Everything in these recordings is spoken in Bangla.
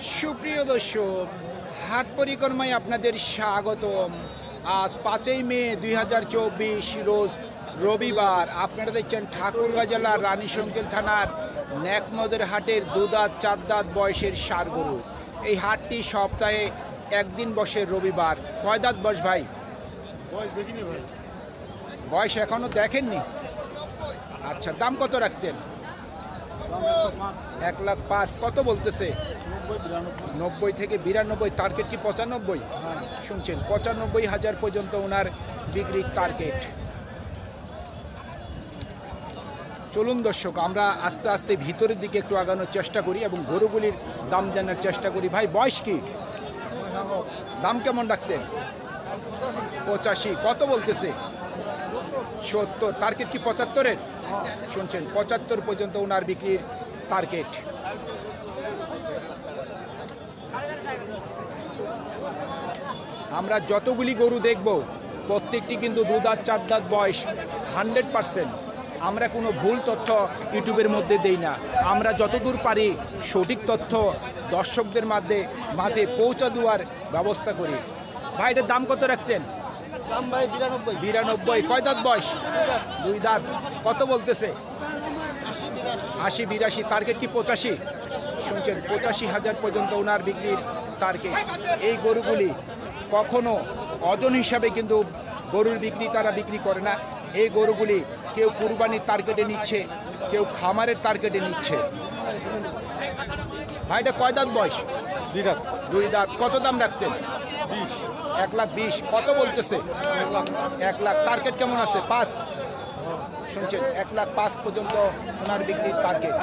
সুপ্রিয় দর্শক হাট পরিক্রমায় আপনাদের স্বাগতম। আজ পাঁচই মে দুই হাজার চব্বিশ রোজ রবিবার। আপনারা দেখছেন ঠাকুরগাঁ জেলার রানী সংকেল থানার ন্যাকমদের হাটের দুদাঁত চার দাঁত বয়সের সার গরু এই হাটটি সপ্তাহে একদিন বসে রবিবার। কয় দাঁত বস ভাই? বয়স দেখিনি ভাই। বয়স এখনও দেখেননি? আচ্ছা দাম কত রাখছেন? এক লাখ পাঁচ। কত বলতেছে? নব্বই থেকে বিরানব্বই টার্গেট কি পঁচানব্বই? শুনছেন, পঁচানব্বই হাজার পর্যন্ত ওনার বিক্রির টার্গেট চলুন দর্শক, আমরা আস্তে আস্তে ভিতরের দিকে একটু আগানোর চেষ্টা করি এবং গরুগুলির দাম জানার চেষ্টা করি। ভাই, বয়স কি? দাম কেমন রাখছেন পঁচাশি, কত বলতেছে? সত্তর টার্গেট কি পঁচাত্তরের? শুনছেন, পঁচাত্তর পর্যন্ত ওনার বিক্রির টার্গেট আমরা যতগুলি গরু দেখব প্রত্যেকটি কিন্তু দু দাঁত চার দাঁত বয়স হান্ড্রেড পারসেন্ট আমরা কোনো ভুল তথ্য ইউটিউবের মধ্যে দেই না। আমরা যতদূর পারি সঠিক তথ্য দর্শকদের মাঝে মাঝে পৌঁছা দেওয়ার ব্যবস্থা করি। ভাই এটার দাম কত রাখছেন? দাম ভাই বিরানব্বই। বিরানব্বই। কয় দাঁত বয়স? দুই দাঁত। কত বলতেছে? আশি বিরাশি। টার্গেট কি পঁচাশি? শুনছেন পঁচাশি হাজার পর্যন্ত ওনার বিক্রির টার্গেট এই গরুগুলি কখনো ওজন হিসাবে কিন্তু গরুর বিক্রি তারা বিক্রি করে না। এই গরুগুলি কেউ কুরবানির টার্গেটে নিচ্ছে কেউ খামারের টার্গেটে নিচ্ছে। ভাইটা কয় দাঁত বয়স? বিরাট দুই দাঁত। কত দাম রাখছেন? বিশ। এক লাখ বিশ। কত বলতেছে? এক লাখ এক লাখ। টার্গেট কেমন আছে? পাঁচ? শুনছেন এক লাখ পাঁচ পর্যন্ত ওনার বিক্রির টার্গেট।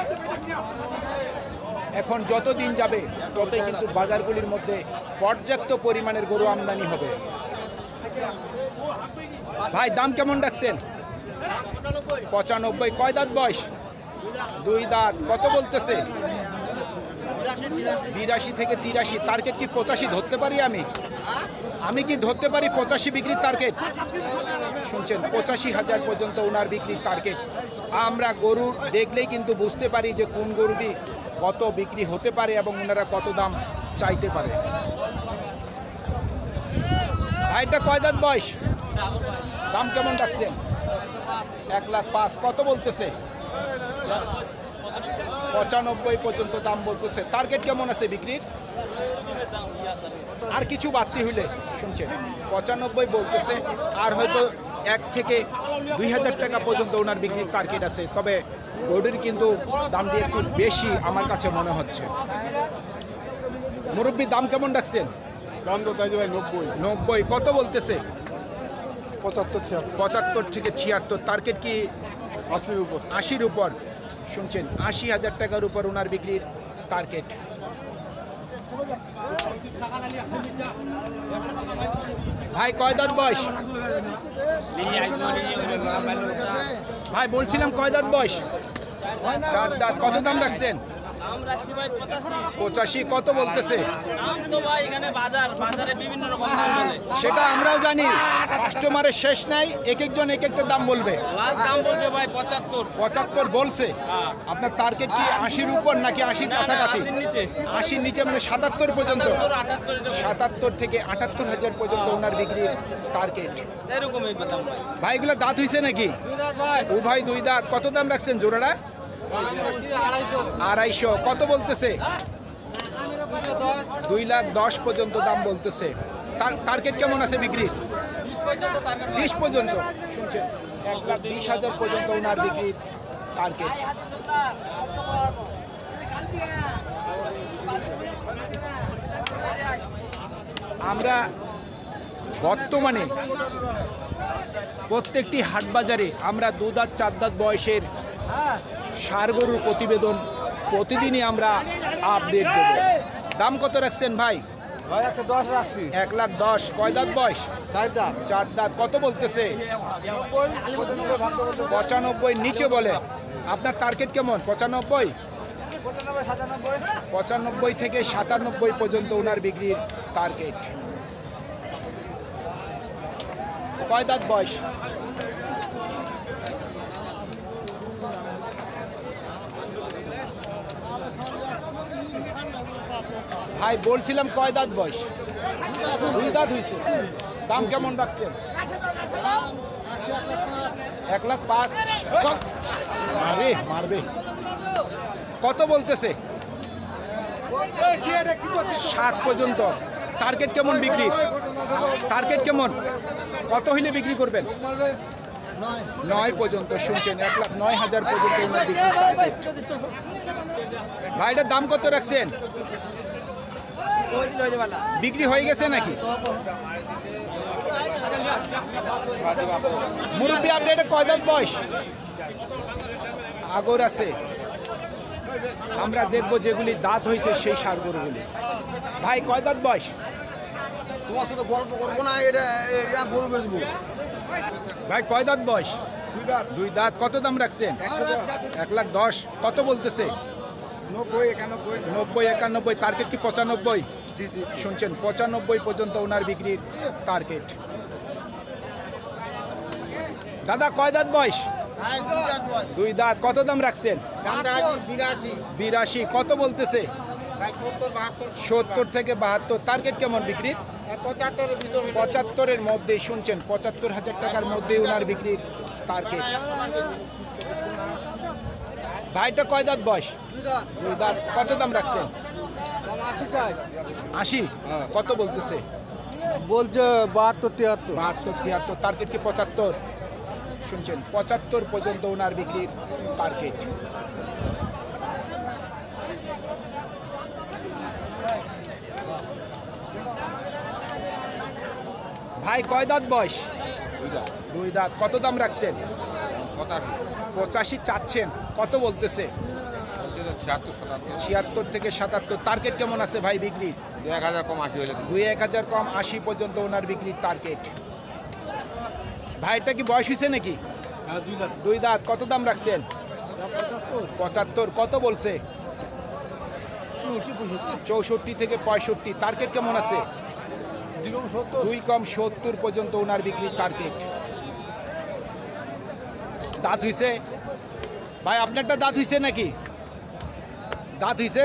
এখন যত দিন যাবে, ততই কিন্তু বাজারগুলির মধ্যে পর্যাপ্ত পরিমাণের গরু আমদানি হবে। ভাই, দাম কেমন রাখছেন পঁচানব্বই। কয় দাঁত বয়স? দুই দাঁত। কত বলতেছে? বিরাশি থেকে তিরাশি। টার্গেট কি পঁচাশি ধরতে পারি আমি? আমি কি ধরতে পারি পঁচাশি বিক্রির টার্গেট শুনছেন, পঁচাশি হাজার পর্যন্ত ওনার বিক্রির টার্গেট আমরা গরু দেখলেই কিন্তু বুঝতে পারি যে কোন গরুটি কত বিক্রি হতে পারে এবং ওনারা কত দাম চাইতে পারে? ভাইটা কয় দাঁত বয়স? দাম কেমন রাখছেন? এক লাখ পাঁচ, কত বলতেছে? পঁচানব্বই পর্যন্ত দাম বলতেছে। টার্গেট কেমন আছে বিক্রির? আর কিছু বাড়তি হইলে শুনছেন। পঁচানব্বই বলতেছে, আর হয়তো এক থেকে দুই হাজার টাকা পর্যন্ত ওনার বিক্রির টার্গেট আছে। তবে গরুর কিন্তু দামটি একটু বেশি আমার কাছে মনে হচ্ছে। মুরব্বী দাম কেমন রাখছেন? দাম তো তাই ভাই নব্বই। নব্বই কত বলতেছে? পঁচাত্তর ছিয়াত্তর। পঁচাত্তর থেকে ছিয়াত্তর টার্গেট কি আশির উপর। আশির উপর? শুনছেন আশি হাজার টাকার উপর ওনার বিক্রির টার্গেট ভাই কয় দাঁত বয়স? ভাই বলছিলাম কয় দাঁত বয়স? চার দাঁত। কত দাম রাখছেন? পঁচাশি। কত বলতেছে? সেটা আমরাও জানি কাস্টমারের শেষ নাই এক একজন এক একটা দাম বলবে পঁচাত্তর। বলছে। হ্যাঁ। আপনার টার্গেট কি আশির উপর নাকি আশির কাছাকাছি? আশির নিচে। মানে সাতাত্তর পর্যন্ত। সাতাত্তর থেকে আটাত্তর হাজার পর্যন্ত ওনার বিক্রির টার্গেট এরকমই দাম ভাই ভাই এগুলো দাঁত হয়েছে নাকি? ভাই। উভয় দুই দাঁত। কত দাম রাখছেন জোড়াটা? আড়াইশো। কত বলতেছে? দুই লাখ দশ পর্যন্ত দাম বলতেছে। টার্গেট কেমন আছে বিক্রি? বিশ পর্যন্ত। শুনছেন, এক লাখ বিশ হাজার পর্যন্ত ওনার বিক্রির টার্গেট আমরা বর্তমানে প্রত্যেকটি হাট বাজারে আমরা দু দাঁত চার দাঁত বয়সের সার গরুর প্রতিবেদন প্রতিদিনই আমরা আপডেট দেব। দাম কত রাখছেন ভাই? এক লাখ দশ। কয় দাঁত বয়স? চার দাঁত। কত বলতেছে? পঁচানব্বই নিচে বলে। আপনার টার্গেট কেমন? পঁচানব্বই? পঁচানব্বই পঁচানব্বই থেকে সাতানব্বই পর্যন্ত ওনার বিক্রির টার্গেট কয় দাঁত বয়স? ভাই, বলছিলাম কয় দাঁত বয়স? দুই দাঁত হয়েছে দাম কেমন রাখছেন এক লাখ পাঁচ? মারবে মারবে। কত বলতেছে? ষাট পর্যন্ত। টার্গেট কেমন বিক্রি? টার্গেট কেমন? কত হইলে বিক্রি করবেন? নয় পর্যন্ত, শুনছেন, এক লাখ নয় হাজার পর্যন্ত ওনার বিক্রির target। ভাই এটার দাম কত রাখছেন? বিক্রি হয়ে গেছে নাকি? মুরব্বী আপনি এটা কয় বয়স? আগর আছে। আমরা দেখব যেগুলি দাঁত হয়েছে সেই সার গরুগুলি ভাই কয় দাঁত বয়স? তোমার সাথে গল্প করব না এটা গরু বেচবো। ভাই কয় দাঁত বয়স? দুই দাঁত। কত দাম রাখছেন? এক লাখ দশ। কত বলতেছে? নব্বই একানব্বই। নব্বই একানব্বই। টার্গেট কি পঁচানব্বই? শুনছেন পঁচানব্বই পর্যন্ত ওনার বিক্রির টার্গেট দাদা কয় দাঁত বয়স? দুই দাঁত বয়স। দুই দাঁত। কত দাম রাখছেন? বিরাশি। কত বলতেছে? সত্তর থেকে বাহাত্তর। টার্গেট কেমন বিক্রির? পঁচাত্তরের মধ্যে শুনছেন পঁচাত্তর হাজার টাকার মধ্যে ওনার বিক্রির টার্গেট ভাইটা কয় দাঁত বয়স? দুই দাঁত। কত দাম রাখছেন? আশি? হ্যাঁ। কত বলতেছে? বলছে বাহাত্তর তিয়াত্তর। বাহাত্তর তিয়াত্তর টার্গেট কি পঁচাত্তর? শুনছেন পঁচাত্তর পর্যন্ত ওনার বিক্রির টার্গেট ভাই কয় দাঁত বয়স? দুই দাঁত। কত দাম রাখছেন? পঁচাশি চাচ্ছেন। কত বলতেছে? ছিয়াত্তর থেকে সাতাত্তর। টার্গেট কেমন আছে ভাই বিক্রির? দু এক হাজার কম আশি হয়ে দুই এক হাজার কম আশি পর্যন্ত ওনার বিক্রির টার্গেট ভাইটা কি বয়স হয়েছে নাকি? হ্যাঁ দুই দাঁত। দুই দাঁত। কত দাম রাখছেন? পঁচাত্তর। কত বলছে? চৌষট্টি থেকে পঁয়ষট্টি। টার্গেট কেমন আছে? দুই কম সত্তর। পর্যন্ত ওনার বিক্রির টার্গেট দাঁত হইছে ভাই আপনারটা দাঁত হইছে নাকি? দাঁত হইছে।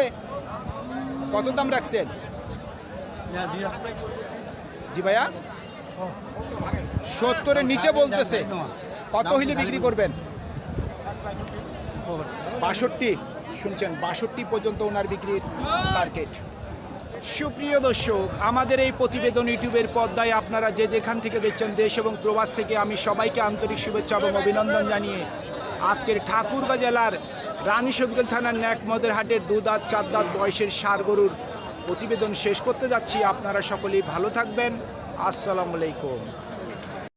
কত দাম রাখছেন? জি ভাইয়া। সত্তরের নিচে বলতেছে। কত হইলে বিক্রি করবেন? বাষট্টি। শুনছেন বাষট্টি পর্যন্ত ওনার বিক্রির টার্গেট সুপ্রিয় দর্শক আমাদের এই প্রতিবেদন ইউটিউবের পর্দায় আপনারা যে যেখান থেকে দেখছেন দেশ এবং প্রবাস থেকে আমি সবাইকে আন্তরিক শুভেচ্ছা এবং অভিনন্দন জানিয়ে আজকের ঠাকুরগাঁ জেলার রানী শঙ্কর থানার ন্যাকমদের হাটের দুদাঁত চার দাঁত বয়সের সার গরুর প্রতিবেদন শেষ করতে যাচ্ছি। আপনারা সকলেই ভালো থাকবেন। আসসালামু আলাইকুম।